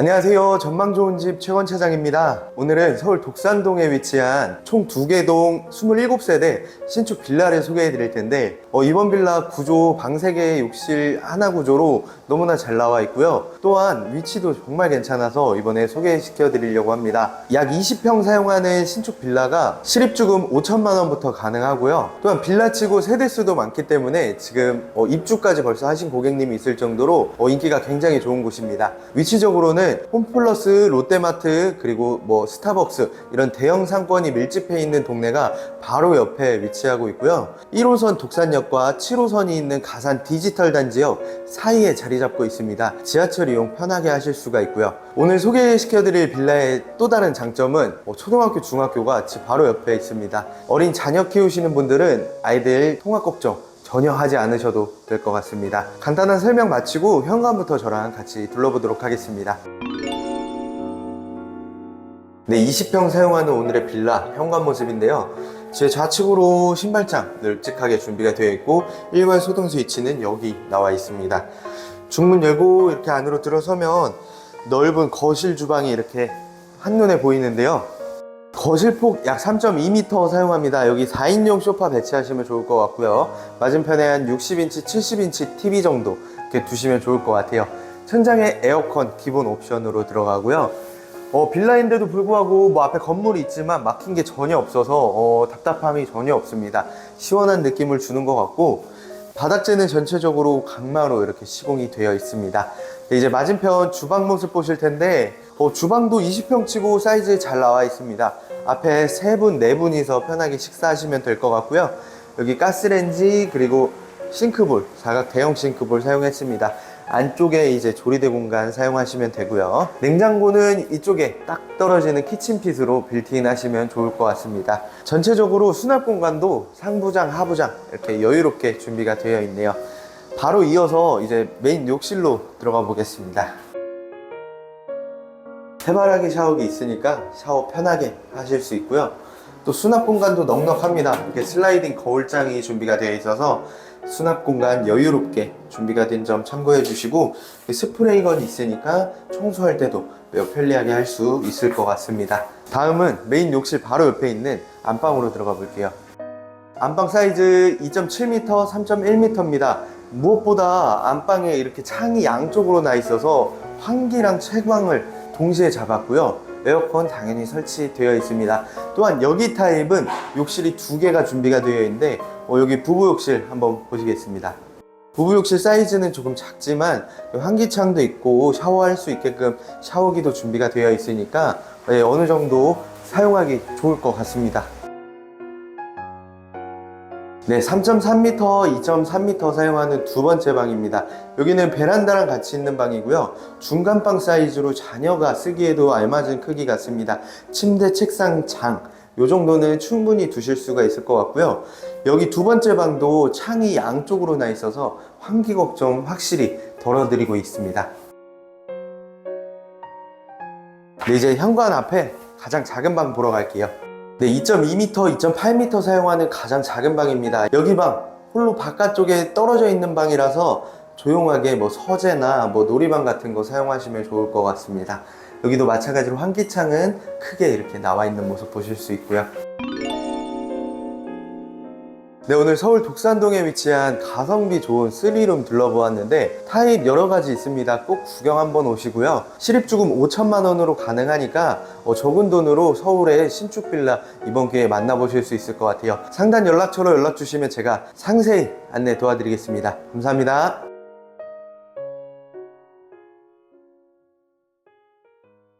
안녕하세요. 전망 좋은 집 최건 차장입니다. 오늘은 서울 독산동에 위치한 총두개동 27세대 신축 빌라를 소개해 드릴 텐데 어, 이번 빌라 구조 방 3개 욕실 하나 구조로 너무나 잘 나와 있고요. 또한 위치도 정말 괜찮아서 이번에 소개시켜 드리려고 합니다. 약 20평 사용하는 신축 빌라가 실입주금 5천만 원부터 가능하고요. 또한 빌라치고 세대수도 많기 때문에 지금 어, 입주까지 벌써 하신 고객님이 있을 정도로 어, 인기가 굉장히 좋은 곳입니다. 위치적으로는 홈플러스, 롯데마트 그리고 뭐 스타벅스 이런 대형 상권이 밀집해 있는 동네가 바로 옆에 위치하고 있고요. 1호선 독산역과 7호선이 있는 가산 디지털 단지역 사이에 자리 잡고 있습니다. 지하철 이용 편하게 하실 수가 있고요. 오늘 소개시켜드릴 빌라의 또 다른 장점은 뭐 초등학교, 중학교가 집 바로 옆에 있습니다. 어린 자녀 키우시는 분들은 아이들 통학 걱정 전혀 하지 않으셔도 될 것 같습니다. 간단한 설명 마치고 현관부터 저랑 같이 둘러보도록 하겠습니다. 네, 20평 사용하는 오늘의 빌라 현관 모습인데요. 제 좌측으로 신발장 널찍하게 준비가 되어 있고 일괄 소등 스위치는 여기 나와 있습니다. 중문 열고 이렇게 안으로 들어서면 넓은 거실 주방이 이렇게 한눈에 보이는데요. 거실폭 약 3.2m 사용합니다. 여기 4인용 소파 배치하시면 좋을 것 같고요. 맞은편에 한 60인치, 70인치 TV 정도 이렇게 두시면 좋을 것 같아요. 천장에 에어컨 기본 옵션으로 들어가고요. 어, 빌라인데도 불구하고 뭐 앞에 건물이 있지만 막힌 게 전혀 없어서 어, 답답함이 전혀 없습니다. 시원한 느낌을 주는 것 같고 바닥재는 전체적으로 강마로 이렇게 시공이 되어 있습니다. 네, 이제 맞은편 주방 모습 보실 텐데 어, 주방도 20평 치고 사이즈 잘 나와 있습니다. 앞에 세 분, 네 분이서 편하게 식사하시면 될 것 같고요. 여기 가스레인지 그리고 싱크볼, 사각 대형 싱크볼 사용했습니다. 안쪽에 이제 조리대 공간 사용하시면 되고요. 냉장고는 이쪽에 딱 떨어지는 키친핏으로 빌트인 하시면 좋을 것 같습니다. 전체적으로 수납 공간도 상부장, 하부장 이렇게 여유롭게 준비가 되어 있네요. 바로 이어서 이제 메인 욕실로 들어가 보겠습니다. 해바라기 샤워기 있으니까 샤워 편하게 하실 수 있고요. 또 수납 공간도 넉넉합니다. 이렇게 슬라이딩 거울장이 준비가 되어 있어서 수납 공간 여유롭게 준비가 된 점 참고해 주시고 스프레이건이 있으니까 청소할 때도 매우 편리하게 할 수 있을 것 같습니다. 다음은 메인 욕실 바로 옆에 있는 안방으로 들어가 볼게요. 안방 사이즈 2.7m, 3.1m입니다. 무엇보다 안방에 이렇게 창이 양쪽으로 나 있어서 환기랑 채광을 동시에 잡았고요. 에어컨 당연히 설치되어 있습니다. 또한 여기 타입은 욕실이 두 개가 준비가 되어 있는데 어, 여기 부부 욕실 한번 보시겠습니다. 부부 욕실 사이즈는 조금 작지만 환기창도 있고 샤워할 수 있게끔 샤워기도 준비가 되어 있으니까 예, 어느 정도 사용하기 좋을 것 같습니다. 네, 3.3m, 2.3m 사용하는 두 번째 방입니다. 여기는 베란다랑 같이 있는 방이고요. 중간방 사이즈로 자녀가 쓰기에도 알맞은 크기 같습니다. 침대, 책상, 장. 요 정도는 충분히 두실 수가 있을 것 같고요. 여기 두 번째 방도 창이 양쪽으로 나 있어서 환기 걱정 확실히 덜어드리고 있습니다. 네, 이제 현관 앞에 가장 작은 방 보러 갈게요. 네, 2.2m, 2.8m 사용하는 가장 작은 방입니다. 여기 방 홀로 바깥쪽에 떨어져 있는 방이라서 조용하게 뭐 서재나 뭐 놀이방 같은 거 사용하시면 좋을 것 같습니다. 여기도 마찬가지로 환기창은 크게 이렇게 나와 있는 모습 보실 수 있고요. 네, 오늘 서울 독산동에 위치한 가성비 좋은 3룸 둘러보았는데 타입 여러 가지 있습니다. 꼭 구경 한번 오시고요. 실입주금 5천만 원으로 가능하니까 어, 적은 돈으로 서울의 신축 빌라 이번 기회에 만나보실 수 있을 것 같아요. 상단 연락처로 연락 주시면 제가 상세히 안내 도와드리겠습니다. 감사합니다.